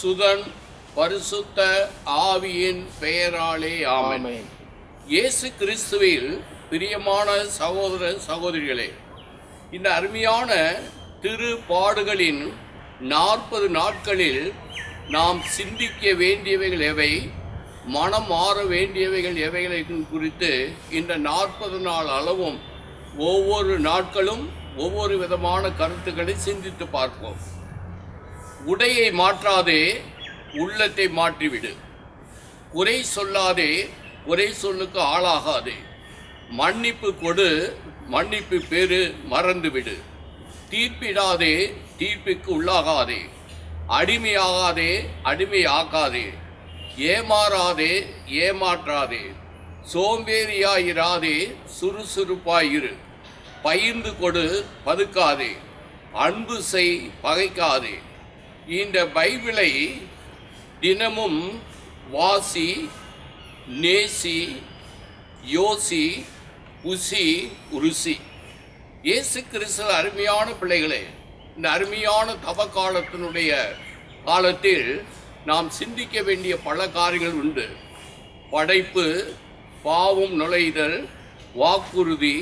சுதன் பரிசுத்த ஆவியின் பெயராலே ஆமென். ஆமென். இயேசு கிறிஸ்துவில் பிரியமான சகோதர சகோதரிகளே இந்த அருமையான திரு பாடுகளின் நாற்பது நாட்களில் நாம் சிந்திக்க வேண்டியவைகள் எவை மனம் மாற வேண்டியவைகள் எவைகளை குறித்து இந்த நாற்பது நாள் அளவும் ஒவ்வொரு நாட்களும் ஒவ்வொரு விதமான கருத்துக்களை சிந்தித்து பார்ப்போம். உடையை மாற்றாதே உள்ளத்தை மாற்றிவிடு. குறை சொல்லாதே குறை சொல்லுக்கு ஆளாகாதே. மன்னிப்பு கொடு மன்னிப்பு பெரு மறந்துவிடு. தீர்ப்பிடாதே தீர்ப்பிற்கு உள்ளாகாதே. அடிமையாகாதே அடிமையாக்காதே. ஏமாறாதே ஏமாற்றாதே. சோம்பேறியாயிராதே சுறுசுறுப்பாயிரு. பகிர்ந்து கொடு பதுக்காதே. அன்பு செய் பகைக்காதே. இந்த பைபிளை தினமும் வாசி நேசி யோசி உசி உருசி. இயேசு கிறிஸ்து அருமையான பிள்ளைகளே இந்த அருமையான தவ காலத்தினுடைய காலத்தில் நாம் சிந்திக்க வேண்டிய பல காரியங்கள் உண்டு. படைப்பு பாவம் நுழைதல் வாக்குறுதி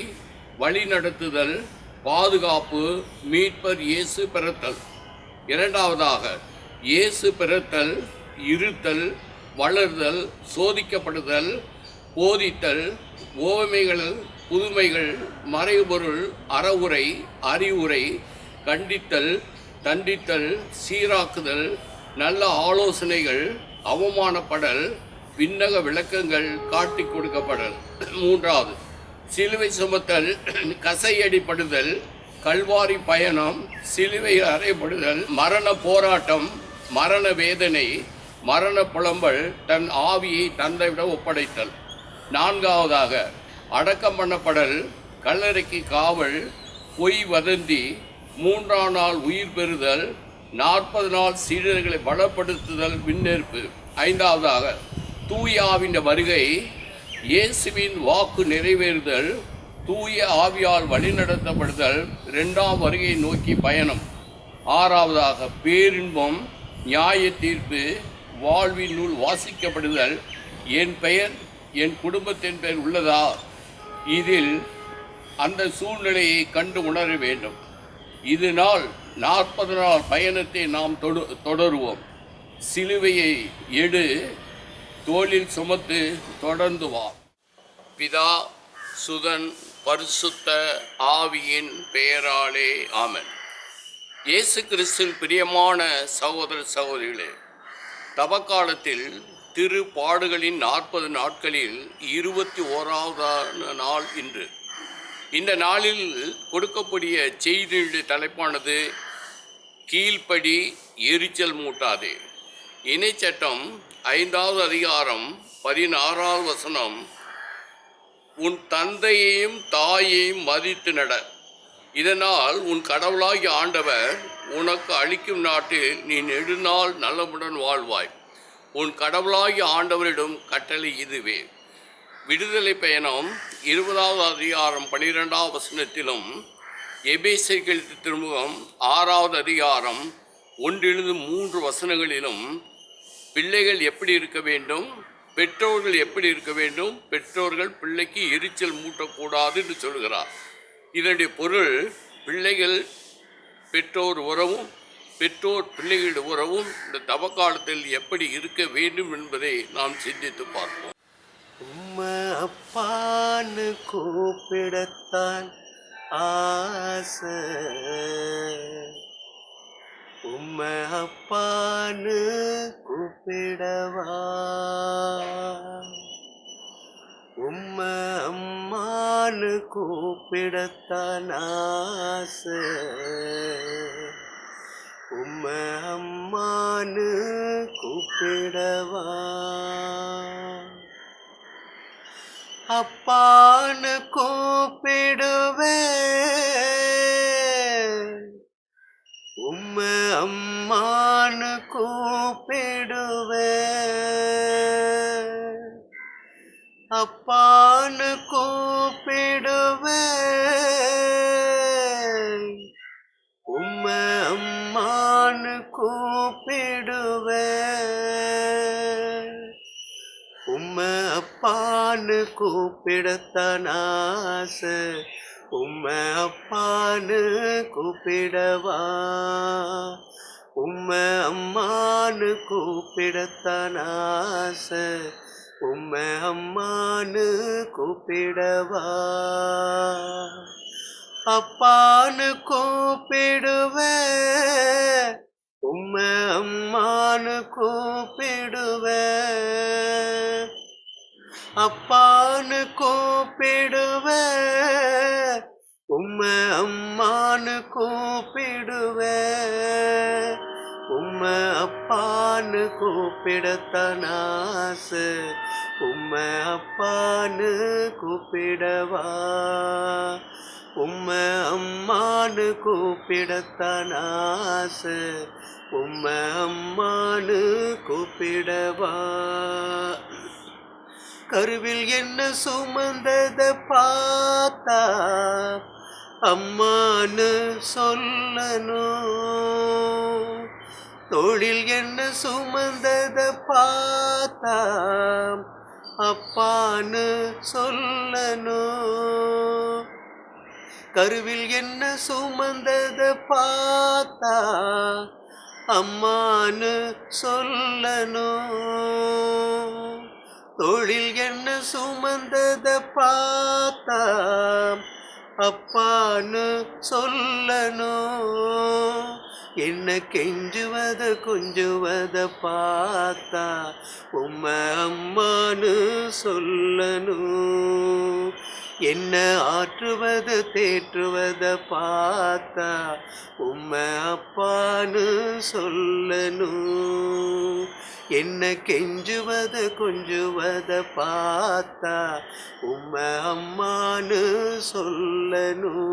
வழிநடத்துதல் பாதுகாப்பு மீட்பர் இயேசு பிறத்தல். இரண்டாவதாக இயேசு பிறத்தல் இருத்தல் வளர்தல் சோதிக்கப்படுதல் போதித்தல் ஓவமைகள் புதுமைகள் மறைபொருள் அறவுரை அறிவுரை கண்டித்தல் தண்டித்தல் சீராக்குதல் நல்ல ஆலோசனைகள் அவமானப்படல் விண்ணக விளக்கங்கள் காட்டி கொடுக்கப்படல். மூன்றாவது சிலுவை சுமத்தல் கசையடிப்படுதல் கல்வாரி பயணம் சிலுவையில் அறையப்படுதல் மரண போராட்டம் மரண வேதனை மரண புலம்பல் தன் ஆவியை தந்தையிடம் ஒப்படைத்தல். நான்காவதாக அடக்கம் பண்ணப்படல் கல்லறைக்கு காவல் பொய் வதந்தி மூன்றாம் நாள் உயிர் பெறுதல் நாற்பது நாள் சீடர்களை பலப்படுத்துதல் விண்ணேற்பு. ஐந்தாவதாக தூயாவின் வருகை இயேசுவின் வாக்கு நிறைவேறுதல் தூய ஆவியால் வழிநடத்தப்படுதல் இரண்டாம் வருகை நோக்கி பயணம். ஆறாவதாக பேரின்பம் நியாய தீர்ப்பு வாழ்வின் நூல் வாசிக்கப்படுதல். என் பெயர் என் குடும்பத்தின் பெயர் உள்ளதா? இதில் அந்த சூழ்நிலையை கண்டு உணர வேண்டும். இதனால் நாற்பது நாள் பயணத்தை நாம் தொடு தொடருவோம். சிலுவையை எடு தோளில் சுமத்து தொடர்ந்து வா. பிதா சுதன் பரிசுத்த ஆவியின் பெயராலே ஆமன். இயேசு கிறிஸ்துவின் பிரியமான சகோதர சகோதரிகளே தவக்காலத்தில் திரு பாடுகளின் நாற்பது நாட்களில் இருபத்தி ஓராவதான நாள் இன்று. இந்த நாளில் கொடுக்கக்கூடிய செய்தியுடைய தலைப்பானது கீழ்ப்படி எரிச்சல் மூட்டாதே. இணைச்சட்டம் ஐந்தாவது அதிகாரம் பதினாறாவது வசனம் உன் தந்தையையும் தாயையும் மதித்து நட. இதனால் உன் கடவுளாகிய ஆண்டவர் உனக்கு அளிக்கும் நாட்டில் நீ நெடுநாள் நலமுடன் வாழ்வாய். உன் கடவுளாகிய ஆண்டவரிடம் கட்டளை இதுவே. விடுதலை பயணம் இருபதாவது அதிகாரம் பனிரெண்டாவது வசனத்திலும் எபேசைகள் திருமுகம் ஆறாவது அதிகாரம் ஒன்றிலிருந்து மூன்று வசனங்களிலும் பிள்ளைகள் எப்படி இருக்க வேண்டும்? பெற்றோர்கள் எப்படி இருக்க வேண்டும்? பெற்றோர்கள் பிள்ளைக்கு எரிச்சல் மூட்டக்கூடாது என்று சொல்கிறார். இதனுடைய பொருள் பிள்ளைகள் பெற்றோர் உறவும் பெற்றோர் பிள்ளைகளுடைய உறவும் இந்த தவக்காலத்தில் எப்படி இருக்க வேண்டும் என்பதை நாம் சிந்தித்து பார்ப்போம். உம்மை அப்பான்னு கூப்பிடத்தான் ஆசை. உம்மை அப்பான்னு கூப்பிடவா? உம்மை அம்மான்னு கூப்பிடத்தான் ஆசை. உம்மை அம்மான்னு கூப்பிடவா? அப்பான்னு கூப்பிடு கூப்பிடத்தான் ஆசை உம்ம அப்பான்னு கூப்பிடவா? உம்ம அம்மானு கூப்பிடத்தான் ஆசை உம்ம அம்மானு கூப்பிடவா? அப்பான்னு கூப்பிடுவேன் உம்ம அம்மானு கூப்பிடுவேன் அப்பா கூப்பிடுவ. உம்ம அம்மானு கூப்பிடுவ. உம்ம அப்பான்னு கூப்பிடத்தான் ஆசை. உம்ம அப்பான்னு கூப்பிடவா. உம்ம அம்மானு கூப்பிடத்தான் ஆசை. உம்ம அம்மானு கூப்பிடவா. கருவில் என்ன சுமந்தத பார்த்தா அம்மான்னு சொல்லணும் தொழில் என்ன சுமந்தத பார்த்தா அப்பான்னு சொல்லணும் கருவில் என்ன சுமந்தத பார்த்தா அம்மான்னு சொல்லணும் தொழில் என்ன சுமந்தத பார்த்தா அப்பான்னு சொல்லணும். என்ன கெஞ்சுவத கொஞ்சுவத பார்த்தா. உம்ம அம்மானு சொல்லணும். என்ன ஆற்றுவது தேற்றுவத பார்த்தா. உம்ம அப்பான்னு சொல்லணும். என்ன கெஞ்சுவத கொஞ்சுவத பார்த்தா உம்ம அம்மானு சொல்லணும்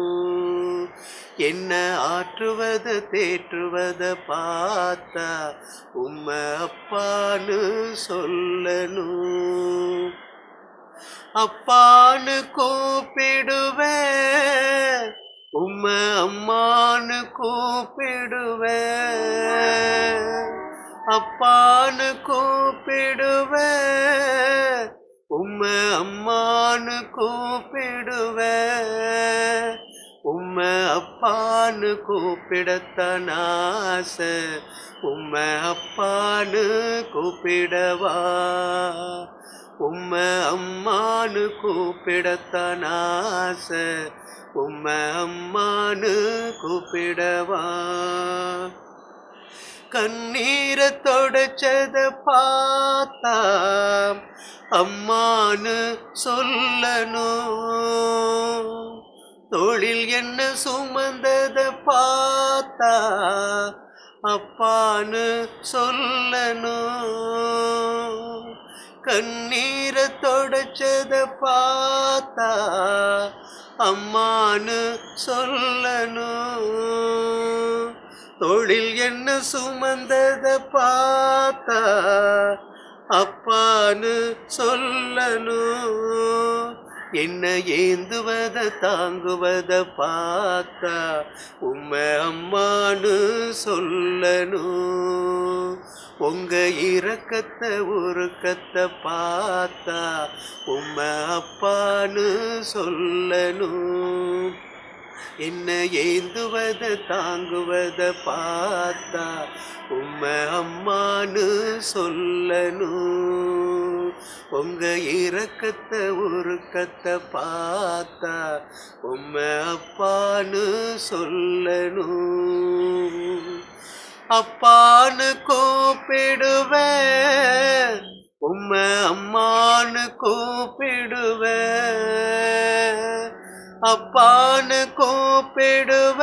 என்ன ஆற்றுவத தேற்றுவத பார்த்தா உம்ம அப்பான்னு சொல்லணும் அப்பான்னு கூப்பிடுவேன் உம்ம அம்மானு கூப்பிடுவேன் அப்பான்னு கூப்பிடுவேன் உம்ம அம்மான்னு கூப்பிடுவேன் உம்ம அப்பான்னு கூப்பிடத்தான் ஆசை உம்ம அப்பான்னு கூப்பிடவா உம்ம அம்மானு கூப்பிடத்தான் ஆசை உம்ம அம்மானு கூப்பிடவா. கண்ணீரை தொடச்சத பார்த்தா அம்மானு சொல்லணும் தொழில் என்ன சுமந்தத பார்த்தா? அப்பான்னு சொல்லணும் கண்ணீரை தொடச்சத பார்த்தா? அம்மானு சொல்லணும் தொழில் என்ன சுமந்தத பார்த்தா அப்பான்னு சொல்லணும் என்ன ஏந்துவத தாங்குவத பார்த்தா உம்மை அம்மானு சொல்லணும் உங்க இறக்கத்தை உருக்கத்தை பார்த்தா உம்மை அப்பான்னு சொல்லணும் என்ன ஏந்துவத தாங்குவத பார்த்தா உம்மை அம்மான்னு சொல்லணும் உங்க இறக்கத்தை உருக்கத்தை பார்த்தா உம்மை அப்பான்னு சொல்லணும் அப்பான்னு கூப்பிடுவேன் உம்மை அம்மான்னு கூப்பிடுவேன் அப்பான்னு கூப்பிடுவ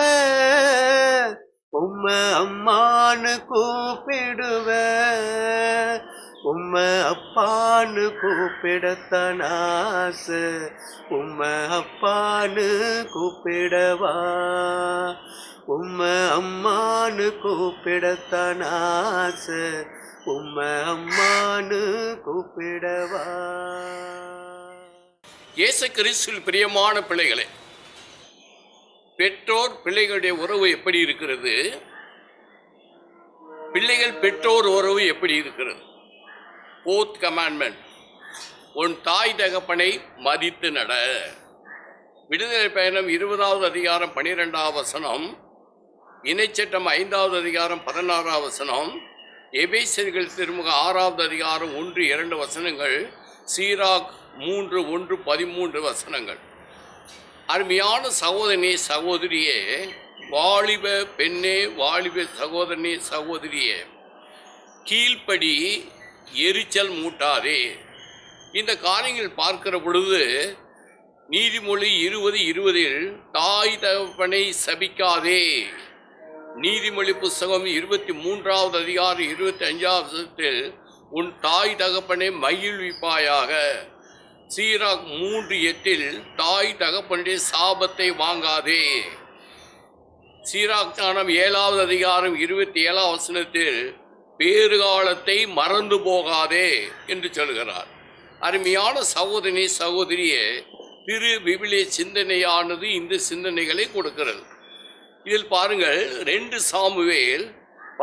உம்ம அம்மான்னு கூப்பிடுவ. உம்ம அப்பான்னு கூப்பிடத்தான் ஆசை உம்ம அப்பான்னு கூப்பிடவா. உம்ம அம்மான்னு கூப்பிடத்தான் ஆசை உம்ம அம்மான்னு கூப்பிடவா. இயேசு கிறிஸ்துவில் பிரியமான பிள்ளைகளே பெற்றோர் பிள்ளைகளுடைய உறவு எப்படி இருக்கிறது? பிள்ளைகள் பெற்றோர் உறவு எப்படி இருக்கிறது? போத் கமாண்ட்மெண்ட் உன் தாய் தகப்பனை மதித்து நட. விடுதலை பயணம் இருபதாவது அதிகாரம் பனிரெண்டாவது வசனம் இணைச்சட்டம் ஐந்தாவது அதிகாரம் பதினாறாவது வசனம் எபேசர்கள் திருமுக ஆறாவது அதிகாரம் ஒன்று இரண்டு வசனங்கள் சீராக் மூன்று ஒன்று பதிமூன்று வசனங்கள். அருமையான சகோதரனே சகோதரியே வாலிப பெண்ணே வாலிப சகோதரனே சகோதரியே கீழ்ப்படி எரிச்சல் மூட்டாதே. இந்த காரியங்கள் பார்க்கிற பொழுது நீதிமொழி இருபது இருபதில் தாய் தகப்பனை சபிக்காதே. நீதிமொழி புஸ்தகம் இருபத்தி மூன்றாவது அதிகாரம் இருபத்தி அஞ்சாவது உன் தாய் தகப்பனை மகிழ்விப்பாயாக சீராக் மூன்று எட்டில் தாய் தகப்பனுடைய சாபத்தை வாங்காதே. சீராக் ஞானம் ஏழாவது அதிகாரம் இருபத்தி ஏழாம் வசனத்தில் பேறுகாலத்தை மறந்து போகாதே என்று சொல்கிறார். அருமையான சகோதரி சகோதரியே திரு விவிலிய சிந்தனையானது இந்த சிந்தனைகளை கொடுக்கிறது. இதில் பாருங்கள் ரெண்டு சாமுவேல்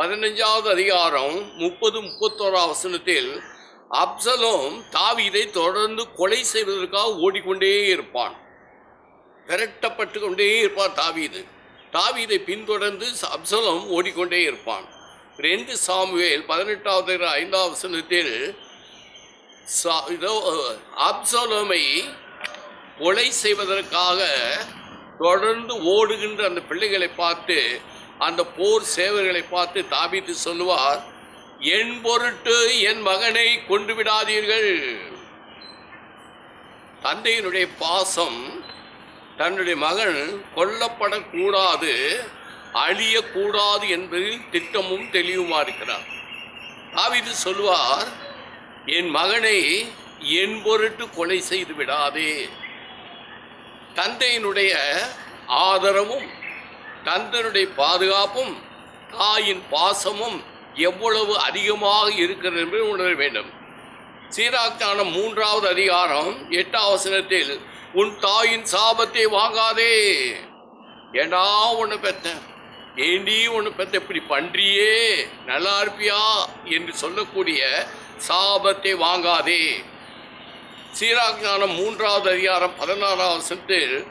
பதினஞ்சாவது அதிகாரம் முப்பது முப்பத்தோரா வசனத்தில் அப்சலோம் தாவீதை தொடர்ந்து கொலை செய்வதற்காக ஓடிக்கொண்டே இருப்பான். விரட்டப்பட்டு கொண்டே இருப்பான் தாவீது. தாவீதை பின்தொடர்ந்து அப்சலோம் ஓடிக்கொண்டே இருப்பான். ரெண்டு சாமுவேல் பதினெட்டாவது ஐந்தாவது வசனத்தில் சா- இதோ அப்சலோமை கொலை செய்வதற்காக தொடர்ந்து ஓடுகின்ற அந்த பிள்ளைகளை பார்த்து அந்த போர் சேவர்களை பார்த்து தாபித்து சொல்லுவார் என் பொருட்டு என் மகனை கொண்டு விடாதீர்கள். தந்தையினுடைய பாசம் தன்னுடைய மகன் கொல்லப்படக்கூடாது அழியக்கூடாது என்பதில் திட்டமும் தெளிவுமா இருக்கிறார். தாவிது சொல்லுவார் என் மகனை என் பொருட்டு கொலை செய்து விடாதே. தந்தையினுடைய ஆதரவும் தந்தனுடைய பாதுகாப்பும் தாயின் பாசமும் எவ்வளவு அதிகமாக இருக்கிறது என்பதை உணர வேண்டும். சீராக்கான மூன்றாவது அதிகாரம் எட்டாம் வசனத்தில் உன் தாயின் சாபத்தை வாங்காதே. ஏண்டா ஒன்று பெத்த ஏண்டி ஒன்று பெத்த இப்படி பன்றியே நல்லா இருப்பியா? என்று சொல்லக்கூடிய சாபத்தை வாங்காதே. சீராக்ஞானம் மூன்றாவது அதிகாரம் பதினாறாம் வசனத்தில்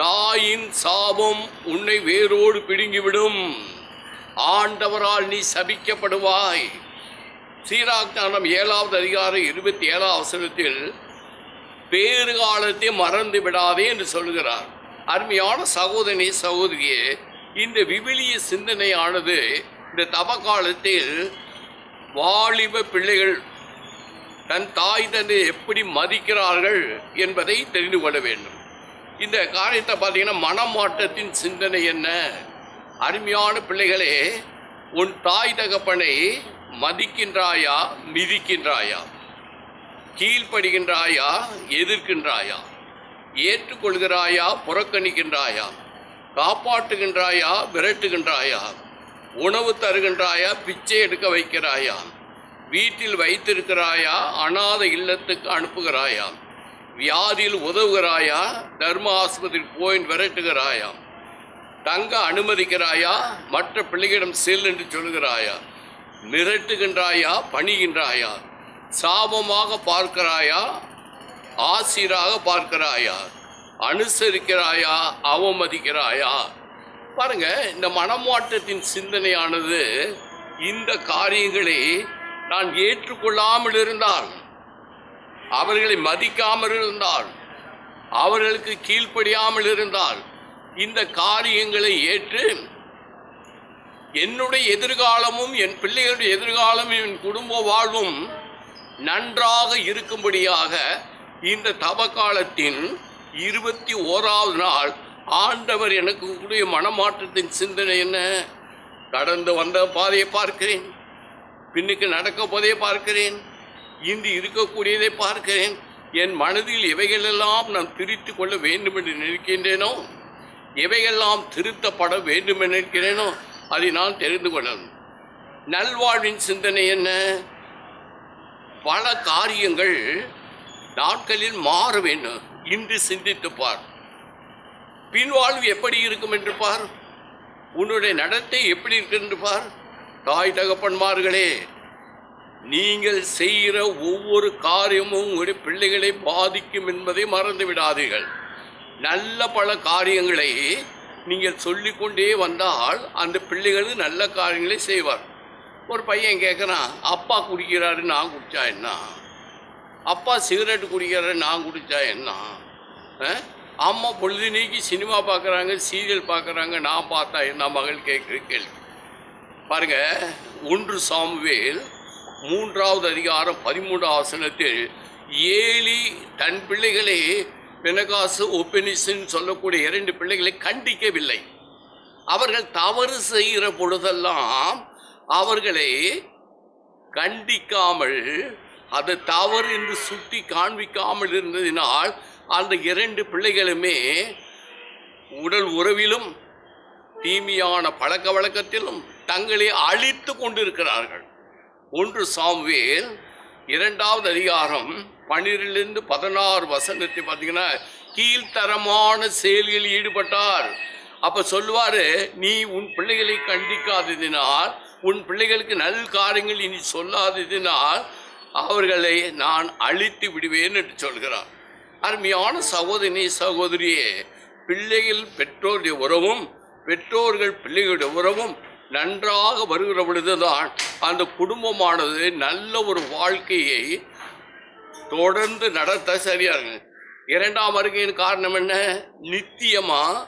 தாயின் சாபம் உன்னை வேரோடு பிடுங்கிவிடும். ஆண்டவரால் நீ சபிக்கப்படுவாய். சீராக்தானம் ஏழாவது அதிகாரம் இருபத்தி ஏழாம் அவசரத்தில் பேறு காலத்தை மறந்து விடாதே என்று சொல்கிறார் அருமையான சகோதரி சகோதரியே இந்த விவிலிய சிந்தனையானது இந்த தப காலத்தில் வாலிப பிள்ளைகள் தன் தாய் தந்தை எப்படி மதிக்கிறார்கள் என்பதை தெரிந்து கொள்ள வேண்டும். இந்த காரியத்தை பார்த்தீங்கன்னா மனமாற்றத்தின் சிந்தனை என்ன? அருமையான பிள்ளைகளே உன் தாய் தகப்பனை மதிக்கின்றாயா மிதிக்கின்றாயா? கீழ்ப்படுகின்றாயா எதிர்க்கின்றாயா? ஏற்றுக்கொள்கிறாயா புறக்கணிக்கின்றாயா? காப்பாற்றுகின்றாயா விரட்டுகின்றாயா? உணவு தருகின்றாயா பிச்சை எடுக்க வைக்கிறாயா? வீட்டில் வைத்திருக்கிறாயா அனாத இல்லத்துக்கு அனுப்புகிறாயா? வியாதியில் உதவுகிறாயா? தர்ம ஆஸ்பத்திரிக்கு போய் விரட்டுகிறாயா? தங்க அனுமதிக்கிறாயா? மற்ற பிள்ளைகளிடம் செல் என்று சொல்கிறாயா மிரட்டுகின்றாயா? பணிகின்றாயா? சாபமாக பார்க்கிறாயா? ஆசிராக பார்க்கிறாயா? அனுசரிக்கிறாயா? அவமதிக்கிறாயா? பாருங்க இந்த மனமாற்றத்தின் சிந்தனையானது இந்த காரியங்களை நான் ஏற்றுக்கொள்ளாமல் இருந்தால் அவர்களை மதிக்காமல் இருந்தால் அவர்களுக்கு கீழ்ப்படியாமல் இருந்தால் இந்த காரியங்களை ஏற்று என்னுடைய எதிர்காலமும் என் பிள்ளைகளுடைய எதிர்காலமும் என் குடும்ப வாழ்வும் நன்றாக இருக்கும்படியாக இந்த தவக்காலத்தின் இருபத்தி ஓராவது நாள் ஆண்டவர் எனக்கு கூடிய மனமாற்றத்தின் சிந்தனை என்ன? கடந்து வந்த பாதையை பார்க்கிறேன். பின்னுக்கு நடக்க போதையை பார்க்கிறேன். இன்று இருக்கக்கூடியதை பார்க்கிறேன். என் மனதில் எவைகளெல்லாம் நான் திரித்து கொள்ள வேண்டும் என்று நினைக்கின்றேனோ எவையெல்லாம் திருத்தப்பட வேண்டும் என்று நினைக்கிறேனோ அதை நான் தெரிந்து கொள்ளணும். நல்வாழ்வின் சிந்தனை என்ன? பல காரியங்கள் நாட்களில் மாற வேண்டும். இன்று சிந்தித்து பார். பின்வாழ்வு எப்படி இருக்கும் என்று பார். உன்னுடைய நடத்தை எப்படி இருக்கு என்று பார். தாய் தகப்பன்மார்களே நீங்கள் செய்கிற ஒவ்வொரு காரியமும் உங்களுடைய பிள்ளைகளை பாதிக்கும் என்பதை மறந்து விடாதீர்கள். நல்ல பல காரியங்களை நீங்கள் சொல்லிக்கொண்டே வந்தால் அந்த பிள்ளைகள் நல்ல காரியங்களை செய்வார். ஒரு பையன் கேட்குறான் அப்பா குடிக்கிறாரு நான் குடித்தா என்ன? அப்பா சிகரெட் குடிக்கிறாரு நான் குடித்தா என்ன? அம்மா பொழுது நீக்கி சினிமா பார்க்குறாங்க சீரியல் பார்க்குறாங்க நான் பார்த்தா என்ன? மகள் கேட்குற கேள்வி. பாருங்க ஒன்று சாமுவேல் மூன்றாவது அதிகாரம் பதிமூன்றாம் வசனத்தில் ஏலி தன் பிள்ளைகளை பெனகாசு ஒப்பெனிசன் சொல்லக்கூடிய இரண்டு பிள்ளைகளை கண்டிக்கவில்லை. அவர்கள் தவறு செய்கிற பொழுதெல்லாம் அவர்களை கண்டிக்காமல் அது தவறு என்று சுட்டி காண்பிக்காமல் இருந்ததினால் அந்த இரண்டு பிள்ளைகளுமே உடல் உறவிலும் தீமையான பழக்க வழக்கத்திலும் தங்களை அழித்து கொண்டிருக்கிறார்கள். ஒன்று சாம்வேல் இரண்டாவது அதிகாரம் பன்னிரெண்டுலேருந்து பதினாறு வசனத்தை பார்த்தீங்கன்னா கீழ்த்தரமான செயல்களில் ஈடுபட்டார். அப்போ சொல்லுவார் நீ உன் பிள்ளைகளை கண்டிக்காததினால் உன் பிள்ளைகளுக்கு நல் காரியங்கள் இனி சொல்லாததினால் அவர்களை நான் அழித்து விடுவேன் என்று சொல்கிறார். அருமையான சகோதரி சகோதரியே பிள்ளைகள் பெற்றோருடைய உறவும் பெற்றோர்கள் பிள்ளைகளுடைய உறவும் நன்றாக வருகிற பொழுதுதான் அந்த குடும்பமானது நல்ல ஒரு வாழ்க்கையை தொடர்ந்து நடத்த சரியாக இருக்கு. இரண்டாம் வருகையின் காரணம் என்ன? நித்தியமா?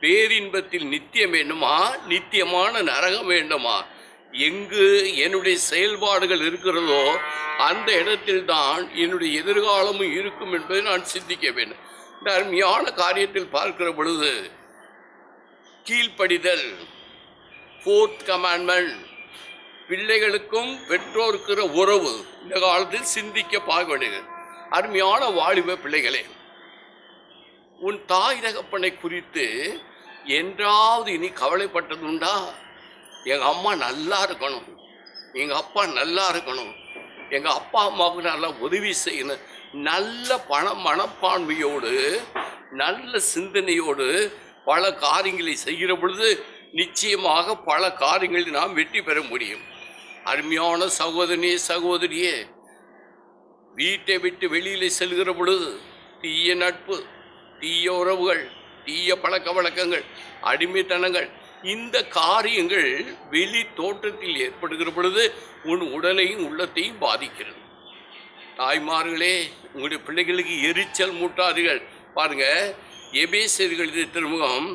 பேரின்பத்தில் நித்தியம் வேண்டுமா? நித்தியமான நரகம் வேண்டுமா? எங்கு என்னுடைய செயல்பாடுகள் இருக்கிறதோ அந்த இடத்தில் தான் என்னுடைய எதிர்காலமும் இருக்கும் என்பதை நான் சிந்திக்க வேண்டும். இந்த அருமையான காரியத்தில் பார்க்கிற பொழுது கீழ்ப்படிதல் ஃபோர்த் கமாண்ட்மெண்ட் பிள்ளைகளுக்கும் பெற்றோருக்கிற உறவு இந்த காலத்தில் சிந்திக்க பார்க்க வேண்டியது. அருமையான வாலிப பிள்ளைகளே உன் தாய் தகப்பனை குறித்து என்றாவது இனி கவலைப்பட்டது உண்டா? எங்கள் அம்மா நல்லா இருக்கணும். எங்கள் அப்பா நல்லா இருக்கணும். எங்கள் அப்பா அம்மாவுக்கு நல்லா உதவி செய்யணும். நல்ல பண மனப்பான்மையோடு நல்ல சிந்தனையோடு பல காரியங்களை செய்கிற பொழுது நிச்சயமாக பல காரியங்களில் நாம் வெற்றி பெற முடியும். அருமையான சகோதரனே சகோதரியே வீட்டை விட்டு வெளியில் செல்கிற பொழுது தீய நட்பு தீய உறவுகள் தீய பழக்க வழக்கங்கள் அடிமைத்தனங்கள் இந்த காரியங்கள் வெளி தோற்றத்தில் ஏற்படுகிற பொழுது உன் உடலையும் உள்ளத்தையும் பாதிக்கிறது. தாய்மார்களே உங்களுடைய பிள்ளைகளுக்கு எரிச்சல் மூட்டாதீர்கள் பாருங்க எபேசியர்கள் திருமுகம்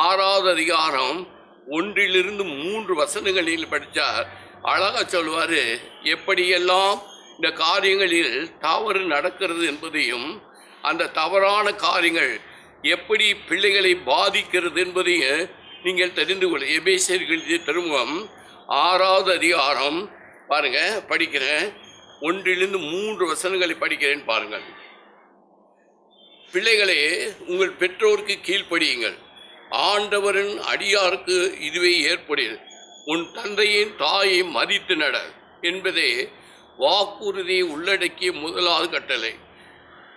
ஆறாவது அதிகாரம் ஒன்றிலிருந்து மூன்று வசனங்களில் படித்தார் அழகா சொல்வார் எப்படியெல்லாம் இந்த காரியங்களில் தவறு நடக்கிறது என்பதையும் அந்த தவறான காரியங்கள் எப்படி பிள்ளைகளை பாதிக்கிறது என்பதையும் நீங்கள் தெரிந்து கொள்ள எபேசியர்கள் இது திருமுகம் ஆறாவது அதிகாரம். பாருங்க படிக்கிறேன். ஒன்றிலிருந்து மூன்று வசனங்களை படிக்கிறேன் பாருங்கள். பிள்ளைகளே உங்கள் பெற்றோருக்கு கீழ்ப்படியுங்கள். ஆண்டவரின் அடியாருக்கு இதுவே ஏற்படுகிறது உன் தந்தையின் தாயை மதித்து நட என்பதே வாக்குறுதியை உள்ளடக்கிய முதலாவது கட்டளை.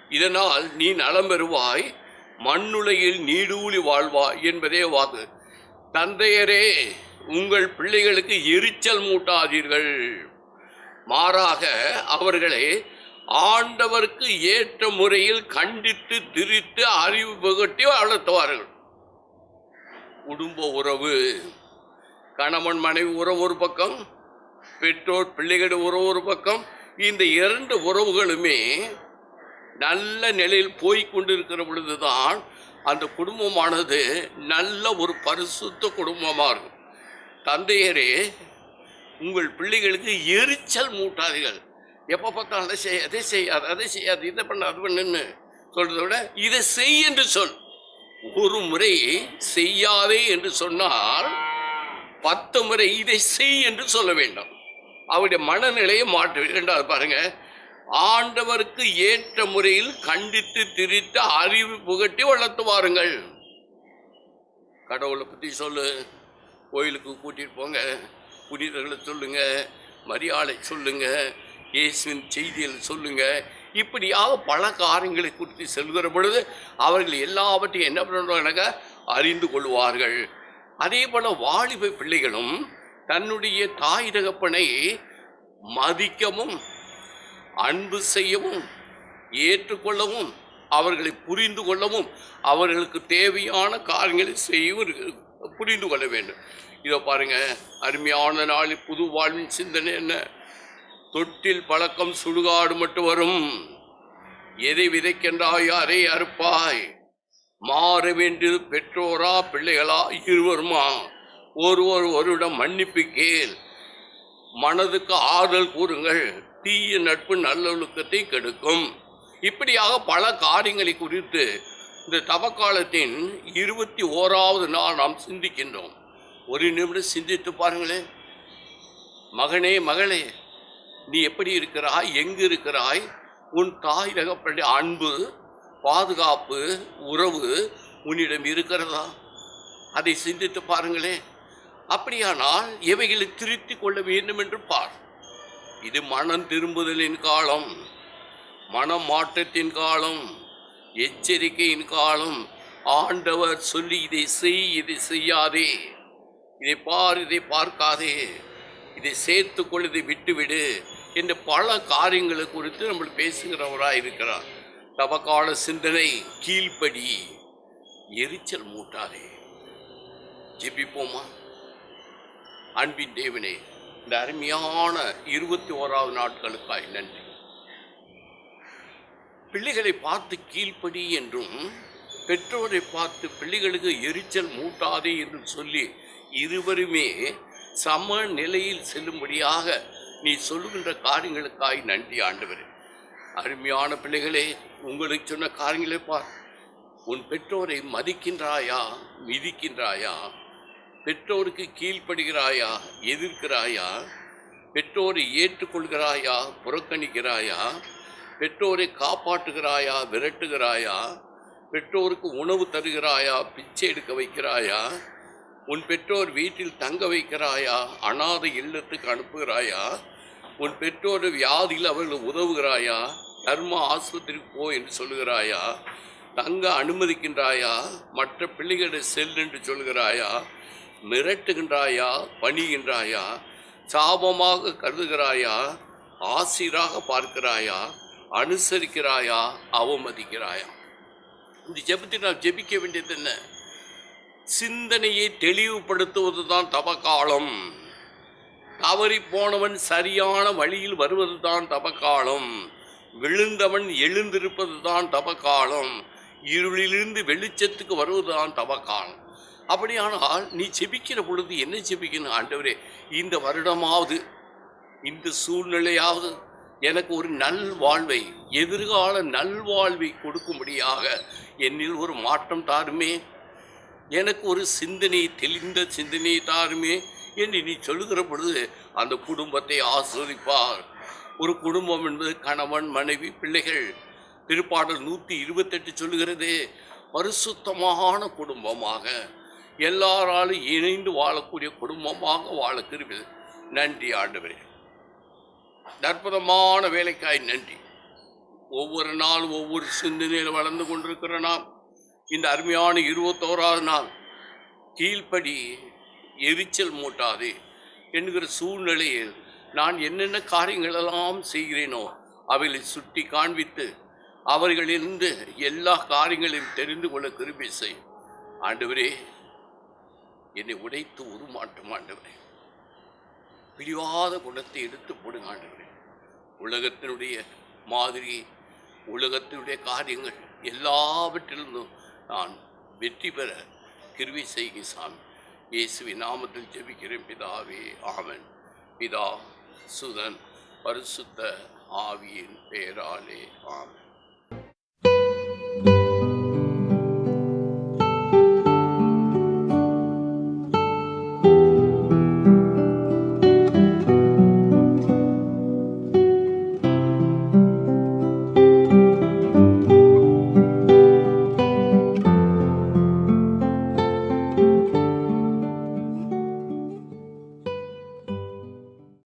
இதனால் நீ நலம் பெறுவாய் மண்ணுலையில் நீடூழி வாழ்வாய் என்பதே வாக்கு. தந்தையரே உங்கள் பிள்ளைகளுக்கு எரிச்சல் மூட்டாதீர்கள். மாறாக அவர்களை ஆண்டவருக்கு ஏற்ற முறையில் கண்டித்து திரித்து அறிவு புகட்டி வளர்த்துவார்கள். குடும்ப உறவு. கணவன் மனைவி உறவு ஒரு பக்கம் பெற்றோர் பிள்ளைகள் உறவு ஒரு பக்கம். இந்த இரண்டு உறவுகளுமே நல்ல நிலையில் போய் கொண்டிருக்கிற பொழுதுதான் அந்த குடும்பமானது நல்ல ஒரு பரிசுத்த குடும்பமாக இருக்கும். தந்தையரே உங்கள் பிள்ளைகளுக்கு எரிச்சல் மூட்டாதீர்கள். எப்போ பார்த்தாலும் அதை செய் அதை செய்யாது அதை செய்யாது இதை பண்ண அது பண்ணுன்னு சொல்கிறத விட இதை செய் என்று சொல். ஒரு முறை செய்யாதே என்று சொன்னால் பத்து முறை இதை செய் என்று சொல்ல வேண்டும். அவருடைய மனநிலையை மாற்ற. இரண்டாவது பாருங்க. ஆண்டவருக்கு ஏற்ற முறையில் கண்டித்து திரித்து அறிவு புகட்டி வளர்த்து வாருங்கள். கடவுளை பற்றி சொல்லு. கோயிலுக்கு கூட்டிட்டு போங்க. புனிதர்களை சொல்லுங்க. மரியாதை சொல்லுங்க. இயேசுவின் செய்தியில் சொல்லுங்க. இப்படியாக பல காரியங்களை குறித்து செல்கிற பொழுது அவர்கள் எல்லாவற்றையும் என்ன பண்ணுறாங்க அறிந்து கொள்வார்கள். அதே போல் வாலிப பிள்ளைகளும் தன்னுடைய தாய் தகப்பனை மதிக்கவும் அன்பு செய்யவும் ஏற்றுக்கொள்ளவும் அவர்களை புரிந்து கொள்ளவும் அவர்களுக்கு தேவையான காரியங்களை செய்ய புரிந்து கொள்ள வேண்டும். இதோ பாருங்க அருமையான நாளில் புது வாழ்வின் சிந்தனை என்ன? தொட்டில் பழக்கம் சுடுகாடு மட்டும் வரும். எதை விதைக்கின்றாய் அதை அறுப்பாய்? மாற வேண்டியது பெற்றோரா பிள்ளைகளா இருவருமா? ஒருவர் ஒருவிடம் மன்னிப்பு கேள். மனதுக்கு ஆறுதல் கூறுங்கள். தீய நட்பு நல்லொழுக்கத்தை கெடுக்கும். இப்படியாக பல காரியங்களை குறித்து இந்த தவக்காலத்தின் இருபத்தி ஓராவது நாள் நாம் சிந்திக்கின்றோம். ஒரு நிமிடம் சிந்தித்து பாருங்களேன். மகனே மகளே நீ எப்படி இருக்கிறாய்? எங்கு இருக்கிறாய்? உன் தாய் தகப்பனுடைய அன்பு பாதுகாப்பு உறவு உன்னிடம் இருக்கிறதா? அதை சிந்தித்து பாருங்களேன் அப்படியானால் இவைகளை திருத்தி கொள்ள வேண்டும் என்று பார். இது மனம் திரும்புதலின் காலம் மனம் மாற்றத்தின் காலம் எச்சரிக்கையின் காலம். ஆண்டவர் சொல்லி இதை செய் இதை செய்யாதே. இதை பார் இதை பார்க்காதே. இதை சேர்த்துக்கொள் இதை விட்டுவிடு. என்று பல காரியங்களை குறித்து நம்ம பேசுகிறவராக இருக்கிறார். தவக்கால சிந்தனை கீழ்ப்படி எரிச்சல் மூட்டாதே. ஜெபிப்போமா? அன்பின் தேவனே இந்த அருமையான இருபத்தி ஓராவது நாட்களுக்காய் நன்றி. பிள்ளைகளை பார்த்து கீழ்ப்படி என்றும் பெற்றோரை பார்த்து பிள்ளைகளுக்கு எரிச்சல் மூட்டாதே என்று சொல்லி இருவருமே சம நிலையில் செல்லும்படியாக நீ சொல்லுகின்ற காரியங்களுக்காய் நன்றி ஆண்டவரே. அருமையான பிள்ளைகளே உங்களுக்கு சொன்ன காரியங்களை பார். உன் பெற்றோரை மதிக்கின்றாயா மிதிக்கின்றாயா? பெற்றோருக்கு கீழ்ப்படுகிறாயா எதிர்க்கிறாயா? பெற்றோரை ஏற்றுக்கொள்கிறாயா புறக்கணிக்கிறாயா? பெற்றோரை காப்பாற்றுகிறாயா விரட்டுகிறாயா? பெற்றோருக்கு உணவு தருகிறாயா பிச்சை எடுக்க வைக்கிறாயா? உன் பெற்றோர் வீட்டில் தங்க வைக்கிறாயா? அனாதை இல்லத்துக்கு அனுப்புகிறாயா? உன் பெற்றோர் வியாதியில் அவர்கள் உதவுகிறாயா? தர்ம ஆஸ்பத்திரிக்கு போ என்று சொல்லுகிறாயா? தங்க அனுமதிக்கின்றாயா? மற்ற பிள்ளைகளை செல் என்று சொல்கிறாயா மிரட்டுகின்றாயா? பணிகின்றாயா? சாபமாக கருதுகிறாயா? ஆசிராக பார்க்கிறாயா? அனுசரிக்கிறாயா? அவமதிக்கிறாயா? இந்த ஜெபத்தை நாம் ஜெபிக்க வேண்டியது என்ன? சிந்தனையை தெளிவுபடுத்துவது தான் தவக்காலம். தவறி போனவன் சரியான வழியில் வருவது தான் விழுந்தவன் எழுந்திருப்பது தான் தவக்காலம். இருளிலிருந்து வெளிச்சத்துக்கு வருவதுதான் தவக்காலம். அப்படியானால் நீ ஜெபிக்கிற பொழுது என்ன ஜெபிக்கணும் ஆண்டவரே? இந்த வருடமாவது இந்த சூழ்நிலையாவது எனக்கு ஒரு நல் வாழ்வை எதிர்கால நல்வாழ்வை கொடுக்கும்படியாக என்னில் ஒரு மாற்றம் தாருமே. எனக்கு ஒரு சிந்தனை தெளிந்த சிந்தனை தாருமே என்று நீ சொல்லுகிற பொழுது அந்த குடும்பத்தை ஆஸ்வதிப்பார். ஒரு குடும்பம் என்பது கணவன் மனைவி பிள்ளைகள். திருப்பாடல் நூற்றி இருபத்தெட்டு சொல்லுகிறது பரிசுத்தமான குடும்பமாக. எல்லாராலும் இணைந்து வாழக்கூடிய குடும்பமாக வாழ நன்றி ஆண்டவரே. அற்புதமான வேலைக்காய் நன்றி. ஒவ்வொரு நாளும் ஒவ்வொரு சிந்தனையில் வளர்ந்து கொண்டிருக்கிற நாம் இந்த அருமையான இருபத்தோராவது நாள். கீழ்ப்படி எரிச்சல் மூட்டாதே என்கிற சூழ்நிலையில் நான் என்னென்ன காரியங்களெல்லாம் செய்கிறேனோ அவைகளை சுட்டி காண்பித்து அவர்களிலிருந்து எல்லா காரியங்களையும் தெரிந்து கொள்ள திரும்பி செய். ஆண்டவரே என்னை உடைத்து உருமாட்டும் ஆண்டவரே. பிரிவாத குணத்தை எடுத்து போடுங்க ஆண்டவரே. உலகத்தினுடைய மாதிரி உலகத்தினுடைய காரியங்கள் எல்லாவற்றிலிருந்தும் நான் வெற்றி பெற கிருவி செய்கி சாமி. இயேசுவி நாமத்தில் ஜெபிக்கிறேன். பிதாவே ஆமன். பிதா சுதன் பரிசுத்த ஆவியின் பெயராலே ஆமன்.